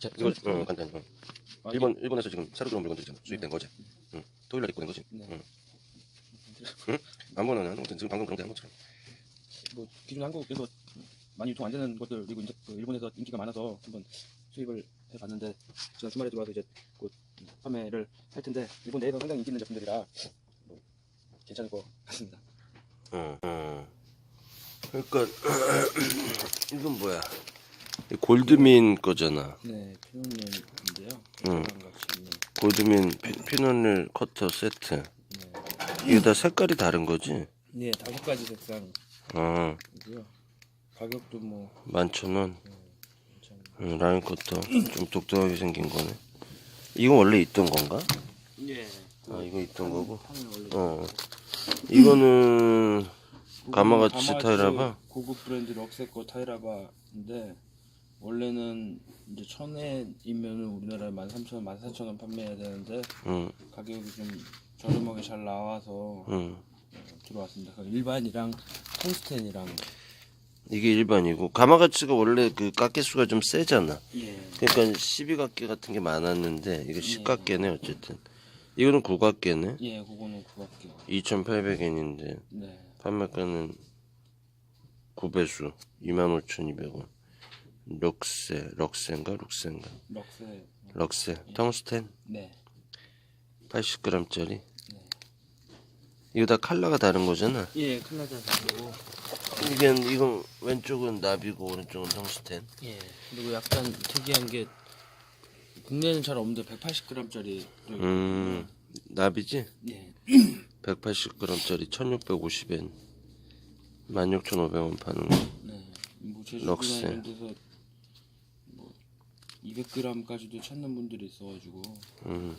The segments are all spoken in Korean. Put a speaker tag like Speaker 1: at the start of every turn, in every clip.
Speaker 1: 자,
Speaker 2: 이거
Speaker 1: 선-
Speaker 2: 어, 간단히. 어.
Speaker 1: 아,
Speaker 2: 일본 일본에서 지금 새로 들어온 물건들이잖아. 수입된 거지. 응. 토요일 날 입고 된 거지.
Speaker 1: 네.
Speaker 2: 응. 응? 아무거나 아무튼 지금 방금 그런 게 한 것처럼.
Speaker 1: 뭐 기존 한국에서 많이 유통 안 되는 것들 그리고 이제 그 일본에서 인기가 많아서 한번 수입을 해봤는데 지난 주말에 들어와서 이제 곧 판매를 할 텐데 일본 내에서 상당히 인기 있는 제품들이라 뭐 괜찮을 것 같습니다.
Speaker 2: 어. 어. 그러니까 이건 뭐야? 이 골드민 거잖아.
Speaker 1: 네. 같이 있는.
Speaker 2: 골드민 피, 피노닐 커터 세트.
Speaker 1: 네.
Speaker 2: 이게 다 색깔이 다른 거지?
Speaker 1: 네, 다섯 가지 색상이고요.
Speaker 2: 어.
Speaker 1: 가격도 뭐
Speaker 2: 11,000원.
Speaker 1: 괜찮은.
Speaker 2: 응, 라인 커터. 좀 독특하게 생긴 거네. 이건 원래 있던 건가?
Speaker 1: 예.
Speaker 2: 아, 이거 있던 거고. 어. 이거는 가마가치 타이라바?
Speaker 1: 고급 브랜드 럭세코 타이라바인데 원래는 이제 천엔이면은 우리나라에 13,000원, 14,000원 판매해야 되는데
Speaker 2: 응,
Speaker 1: 가격이 좀 저렴하게 잘 나와서
Speaker 2: 응.
Speaker 1: 들어왔습니다. 그 일반이랑 통스텐이랑
Speaker 2: 이게 일반이고 가마가치가 원래 그 깎개수가 좀 세잖아.
Speaker 1: 예.
Speaker 2: 그러니까 12각개 같은 게 많았는데 이거 10각개네 어쨌든. 이거는 9각개네.
Speaker 1: 예, 그거는 그밖에.
Speaker 2: 2,800엔인데
Speaker 1: 네.
Speaker 2: 판매가는 9배수 25,200원. 럭세, 럭세인가 룩세인가?
Speaker 1: 럭세.
Speaker 2: 럭세, 텅스텐
Speaker 1: 네.
Speaker 2: 80g짜리. 이거 다 컬러가 다른 거잖아.
Speaker 1: 예, 클라자사고.
Speaker 2: 이게 이건 왼쪽은 나비고 오른쪽은 텅스텐.
Speaker 1: 예. 그리고 약간 특이한 게 국내는 잘 없는데 180g짜리.
Speaker 2: 음, 나비지?
Speaker 1: 예.
Speaker 2: 180g짜리 1650엔. 16,500원 파는 거.
Speaker 1: 네. 뭐 제주도나
Speaker 2: 럭스.
Speaker 1: 이런 데서 뭐 200g까지도 찾는 분들이 있어가지고
Speaker 2: 음.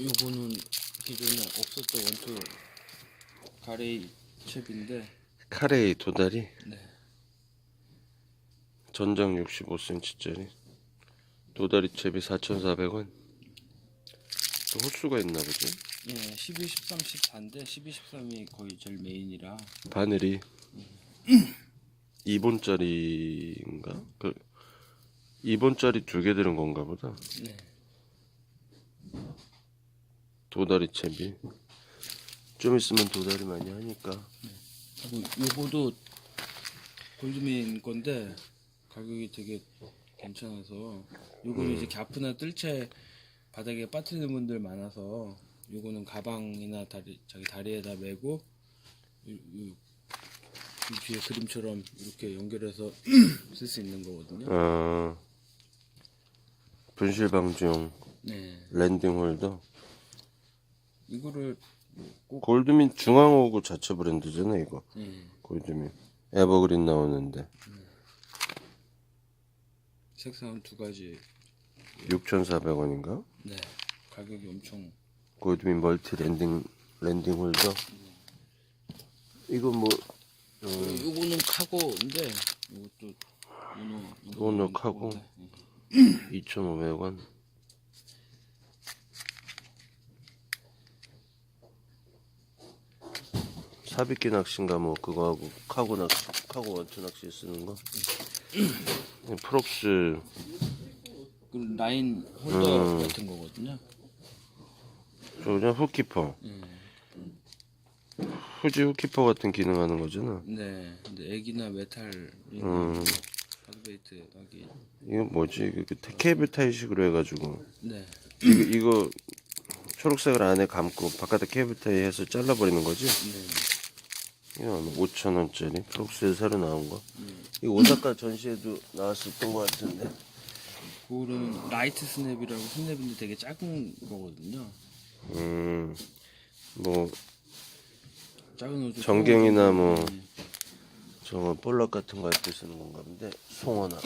Speaker 1: 요거는 기존에 없었던 원투 가레이 첩인데
Speaker 2: 카레이 도다리.
Speaker 1: 네.
Speaker 2: 전장 65cm짜리. 도다리 채비 4,400원. 또 호수가 있나 보지?
Speaker 1: 예, 12, 13, 14인데 12, 13이 거의 제일 메인이라
Speaker 2: 바늘이 2본짜리인가? 그 2본짜리 두 개 들은 건가 보다.
Speaker 1: 네.
Speaker 2: 도다리 채비. 좀 있으면 도다리 많이 하니까.
Speaker 1: 그리고 요거도 골드민 건데 가격이 되게 괜찮아서 요거는 이제 갸프나 뜰채 바닥에 빠뜨리는 분들 많아서 요거는 가방이나 다리 자기 다리에다 메고 요, 요, 이 뒤에 그림처럼 이렇게 연결해서 쓸 수 있는 거거든요.
Speaker 2: 아, 분실 방지용
Speaker 1: 네,
Speaker 2: 랜딩 홀더.
Speaker 1: 이거를
Speaker 2: 골드민 중앙호구 자체 브랜드잖아 이거.
Speaker 1: 예,
Speaker 2: 골드민. 에버그린 나오는데
Speaker 1: 색상은 두 가지.
Speaker 2: 6,400원인가?
Speaker 1: 네, 가격이 엄청
Speaker 2: 골드민 멀티 랜딩 랜딩 홀더. 이거 뭐 어,
Speaker 1: 요거는 카고인데 이것도 오너
Speaker 2: 오너 카고.
Speaker 1: 네.
Speaker 2: 2,500원. 사비끼 낚시인가 뭐 그거 하고 카고 낚시 카고 원투 낚시 쓰는 거. 프록스
Speaker 1: 그 라인 홀더
Speaker 2: 음.
Speaker 1: 같은 거거든요.
Speaker 2: 저 그냥 후키퍼.
Speaker 1: 음.
Speaker 2: 후지 후키퍼 같은 기능하는 거잖아.
Speaker 1: 네, 근데 애기나 메탈
Speaker 2: 음.
Speaker 1: 바드베이트 하기.
Speaker 2: 이거 뭐지? 그 케이블 타이식으로 해가지고
Speaker 1: 네,
Speaker 2: 이거, 이거 초록색을 안에 감고 바깥에 케이블 타이 해서 잘라버리는 거지?
Speaker 1: 네,
Speaker 2: 이거 5천 원짜리 프록스에 새로 나온 거. 이거 오사카 전시회도 나왔었던 것 같은데.
Speaker 1: 그거는 라이트 스냅이라고 스냅인데 되게 작은 거거든요.
Speaker 2: 음, 뭐
Speaker 1: 작은 옷
Speaker 2: 전갱이나 뭐 저거 볼락 같은 거 할 때 쓰는 건가 본데 송어나.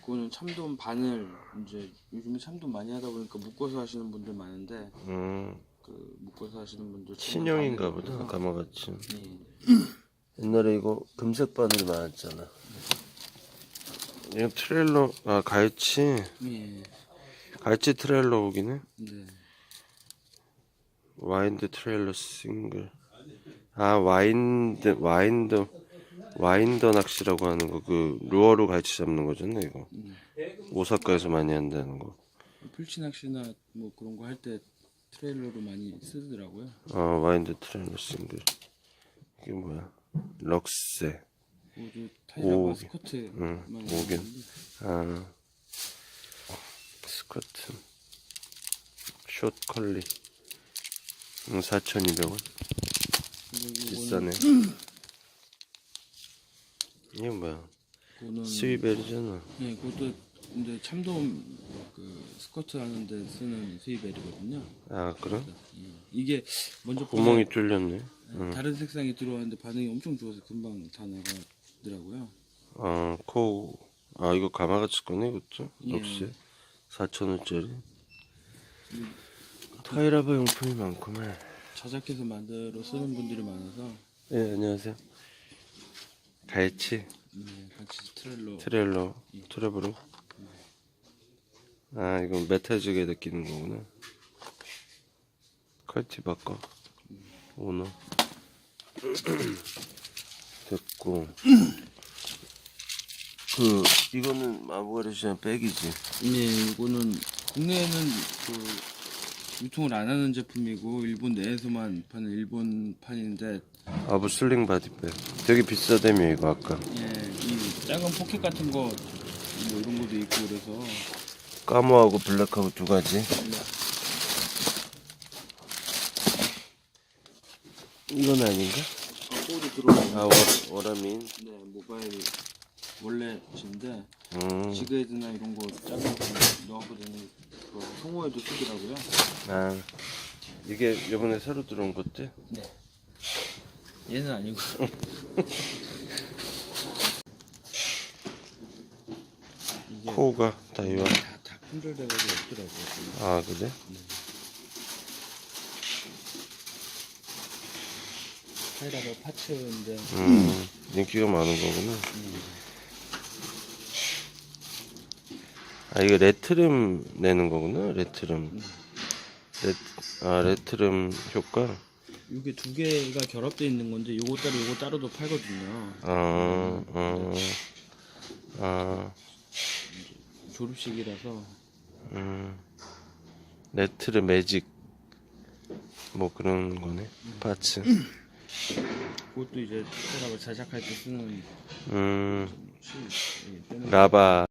Speaker 1: 그거는 참돔 바늘 이제 요즘에 참돔 많이 하다 보니까 묶어서 하시는 분들 많은데
Speaker 2: 음,
Speaker 1: 그 묶어서 하시는 분들
Speaker 2: 신형인가 보다 가마같이.
Speaker 1: 네.
Speaker 2: 옛날에 이거 금색 바늘이 많았잖아. 이거 트레일러 아 갈치
Speaker 1: 예.
Speaker 2: 갈치 트레일러 오기네.
Speaker 1: 네.
Speaker 2: 와인드 트레일러 싱글. 아 와인드 와인드 와인더 낚시라고 하는 거 그 루어로 갈치 잡는 거잖아 이거. 오사카에서 많이 한다는 거.
Speaker 1: 풀치 낚시나 뭐 그런 거 할 때 트레일러로 많이 쓰더라고요.
Speaker 2: 어, 와인더 트레일러 싱글 이게 뭐야? 럭세.
Speaker 1: 모두
Speaker 2: 오.
Speaker 1: 타이라바
Speaker 2: 응, 오겐.
Speaker 1: 있는데.
Speaker 2: 아 스커트. 숏 컬리. 음, 4,200원
Speaker 1: 그리고
Speaker 2: 비싸네 이게 뭐야
Speaker 1: 그거는
Speaker 2: 스위벨이잖아
Speaker 1: 네, 그것도 이제 참돔 그 스커트 하는데 쓰는 스위벨이거든요.
Speaker 2: 아 그래?
Speaker 1: 음. 이게 먼저
Speaker 2: 구멍이
Speaker 1: 보다
Speaker 2: 뚫렸네
Speaker 1: 다른 색상이 들어왔는데 반응이 엄청 좋아서 금방 다 나가더라고요.
Speaker 2: 아, 코, 아, 이거 가마같이 거네, 이것도?
Speaker 1: 예.
Speaker 2: 역시. 4,000원짜리. 타이라바 용품이 많구만.
Speaker 1: 자작해서 만들어 쓰는 분들이 많아서
Speaker 2: 예, 안녕하세요. 갈치,
Speaker 1: 네, 같이 트레일러
Speaker 2: 트레일러, 트레블로. 아, 이건 메탈지게 느끼는 거구나. 컬티바커. 오너. 됐고. 그, 이거는 마부가르시안 백이지.
Speaker 1: 네, 이거는 국내에는 그 유통을 안 하는 제품이고 일본 내에서만 파는 일본판인데
Speaker 2: 아부 슬링 바디백. 되게 비싸다며, 이거 아까.
Speaker 1: 예, 이 작은 포켓 같은 거 뭐 이런 것도 있고 그래서
Speaker 2: 까모하고 블랙하고 두 가지. 이건 아닌가?
Speaker 1: 코드 들어가는
Speaker 2: 아, 워, 워라민.
Speaker 1: 네, 모바일 원래 인데
Speaker 2: 음.
Speaker 1: 지그헤드나 이런 거 작은 거 넣어버리는 그 성호에도 쓰더라고요.
Speaker 2: 아, 이게 요번에 새로 들어온 것들?
Speaker 1: 네. 얘는 아니고. 이게
Speaker 2: 코가 다 이와.
Speaker 1: 다, 다 품절돼가지고 없더라고요.
Speaker 2: 아, 그래?
Speaker 1: 타이라바 파츠인데
Speaker 2: 음, 인기가 많은 거구나. 아, 이거 레트름 내는 거구나, 레트름. 레, 아, 레트름 효과?
Speaker 1: 이게 두 개가 결합되어 있는 건데 요거 따로 요거 따로도 팔거든요.
Speaker 2: 아, 아, 아,
Speaker 1: 졸업식이라서
Speaker 2: 음, 레트르 매직. 뭐 그런 거네, 파츠.
Speaker 1: 그것도 이제 타이라바 제작할 때 쓰는
Speaker 2: 음,
Speaker 1: 실, 이 빼는
Speaker 2: 라바.